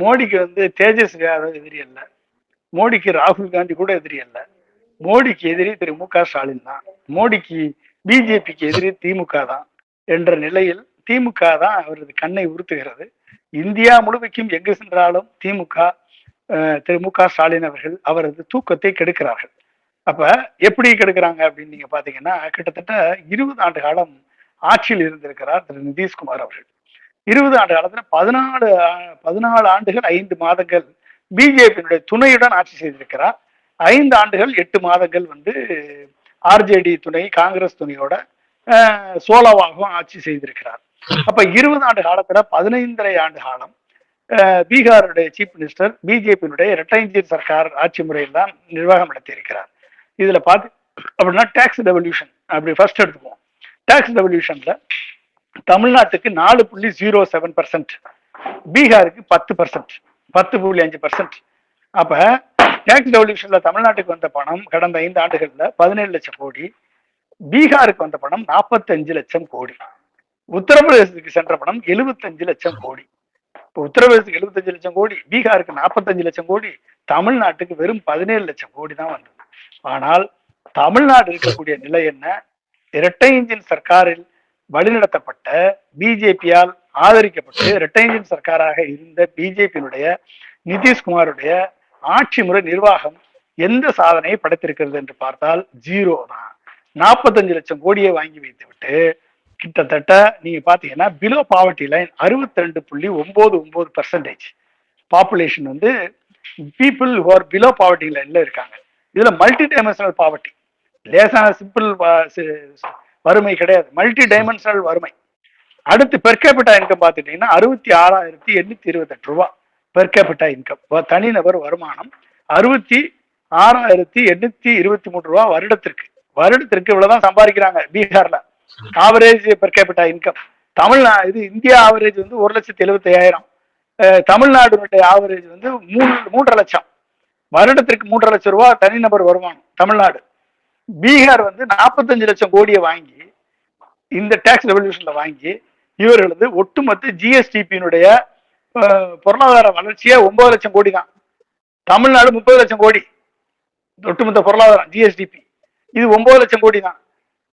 மோடிக்கு வந்து தேஜஸ் யாரும் எதிரி அல்ல. மோடிக்கு ராகுல் காந்தி கூட எதிரி அல்ல. மோடிக்கு எதிரி திரு மு க ஸ்டாலின் தான். மோடிக்கு பிஜேபிக்கு எதிரி திமுக தான் என்ற நிலையில் திமுக தான் அவரது கண்ணை உறுத்துகிறது. இந்தியா முழுமைக்கும் எங்கு சென்றாலும் திமுக திரு மு க ஸ்டாலின் அவர்கள் அவரது தூக்கத்தை கெடுக்கிறார்கள். அப்ப எப்படி கெடுக்கிறாங்க அப்படின்னு நீங்க பாத்தீங்கன்னா கிட்டத்தட்ட இருபது ஆண்டு காலம் ஆட்சியில் இருந்திருக்கிறார் திரு நிதிஷ்குமார் அவர்கள். இருபது ஆண்டு காலத்துல பதினாலு பதினாலு ஆண்டுகள் ஐந்து மாதங்கள் பிஜேபியினுடைய துணையுடன் ஆட்சி செய்திருக்கிறார். ஐந்து ஆண்டுகள் எட்டு மாதங்கள் வந்து ஆர்ஜேடி துணை காங்கிரஸ் துணையோட சோலோவாகவும் ஆட்சி செய்திருக்கிறார். அப்ப இருபது ஆண்டு காலத்துல பதினைந்தரை ஆண்டு காலம் பீகாருடைய சீஃப் மினிஸ்டர் பிஜேபியினுடைய இரட்டை சர்க்கார் ஆட்சி முறையில் தான் நிர்வாகம் நடத்தியிருக்கிறார். இதுல பார்த்து அப்படின்னா டேக்ஸ் ரெவல்யூஷன் அப்படி ஃபர்ஸ்ட் எடுத்துக்குவோம். டேக்ஸ் ரெவல்யூஷன்ல தமிழ்நாட்டுக்கு நாலு புள்ளி ஜீரோ செவன் பர்சன்ட் பீகாருக்கு பத்து பர்சன்ட் பத்து புள்ளி அஞ்சு பர்சன்ட் அப்ப டேக்ஸ் ரெவல்யூஷன்ல தமிழ்நாட்டுக்கு வந்த பணம் கடந்த ஐந்து ஆண்டுகள்ல பதினேழு லட்சம் கோடி பீகாருக்கு வந்த பணம் நாற்பத்தஞ்சு லட்சம் கோடி. உத்தரப்பிரதேசத்துக்கு சென்ற பணம் எழுபத்தஞ்சு லட்சம் கோடி. இப்போ உத்தரப்பிரதேசத்துக்கு எழுபத்தஞ்சு லட்சம் கோடி பீகாருக்கு நாற்பத்தஞ்சு லட்சம் கோடி தமிழ்நாட்டுக்கு வெறும் பதினேழு லட்சம் கோடி தான் வந்தது. ஆனால் தமிழ்நாடு இருக்கக்கூடிய நிலை என்ன? இரட்டை இன்ஜின் சர்க்காரில் வழிநடத்தப்பட்ட பிஜேபியால் ஆதரிக்கப்பட்டு இரட்டை சர்க்காராக இருந்த பிஜேபியினுடைய நிதிஷ்குமாருடைய ஆட்சி முறை நிர்வாகம் எந்த சாதனையை படைத்திருக்கிறது என்று பார்த்தால் ஜீரோ தான். நாற்பத்தஞ்சு லட்சம் கோடியை வாங்கி வைத்து விட்டு கிட்டத்தட்ட நீங்க பாத்தீங்கன்னா பிலோ பாவர்ட்டி லைன் அறுபத்தி ரெண்டு புள்ளி ஒன்பது ஒன்பது பர்சன்டேஜ் பாப்புலேஷன் வந்து பீப்புள் who பிலோ பாவர்ட்டி லைன்ல இருக்காங்க. இதுல மல்டி டைமென்ஷனல் பாவர்ட்டி லேசான சிம்பிள் வறுமை கிடையாது. மல்டி டைமென்ஷனல் வறுமை. அடுத்து பெர் கேபிட்டா இன்கம் பார்த்துட்டீங்கன்னா அறுபத்தி ஆறாயிரத்தி எண்ணூத்தி இருபத்தெட்டு ரூபா பெர் கேபிட்டா இன்கம் தனிநபர் வருமானம் அறுபத்தி ஆறாயிரத்தி எண்ணூத்தி இருபத்தி மூணு ரூபா வருடத்திற்கு. வருடத்திற்கு இவ்வளவுதான் சம்பாதிக்கிறாங்க பீகார்ல. Average per capita income Tamil Nadu இது இந்தியா ஆவரேஜ் வந்து ஒரு லட்சத்தி எழுபத்தி ஐயாயிரம் தமிழ்நாடுனுடைய ஆவரேஜ் வந்து மூணு மூன்றரை லட்சம். வருடத்திற்கு மூன்றரை லட்சம் ரூபா தனிநபர் வருமானம் தமிழ்நாடு. பீகார் வந்து நாற்பத்தஞ்சு லட்சம் கோடியை வாங்கி இந்த டேக்ஸ் ரெவல்யூஷன்ல வாங்கி இவர்களது ஒட்டுமொத்த ஜிஎஸ்டிபியினுடைய பொருளாதார வளர்ச்சியே ஒன்பது லட்சம் கோடி தான். தமிழ்நாடு முப்பது லட்சம் கோடி. ஒட்டுமொத்த பொருளாதாரம் ஜிஎஸ்டிபி இது ஒன்பது லட்சம் கோடி தான்.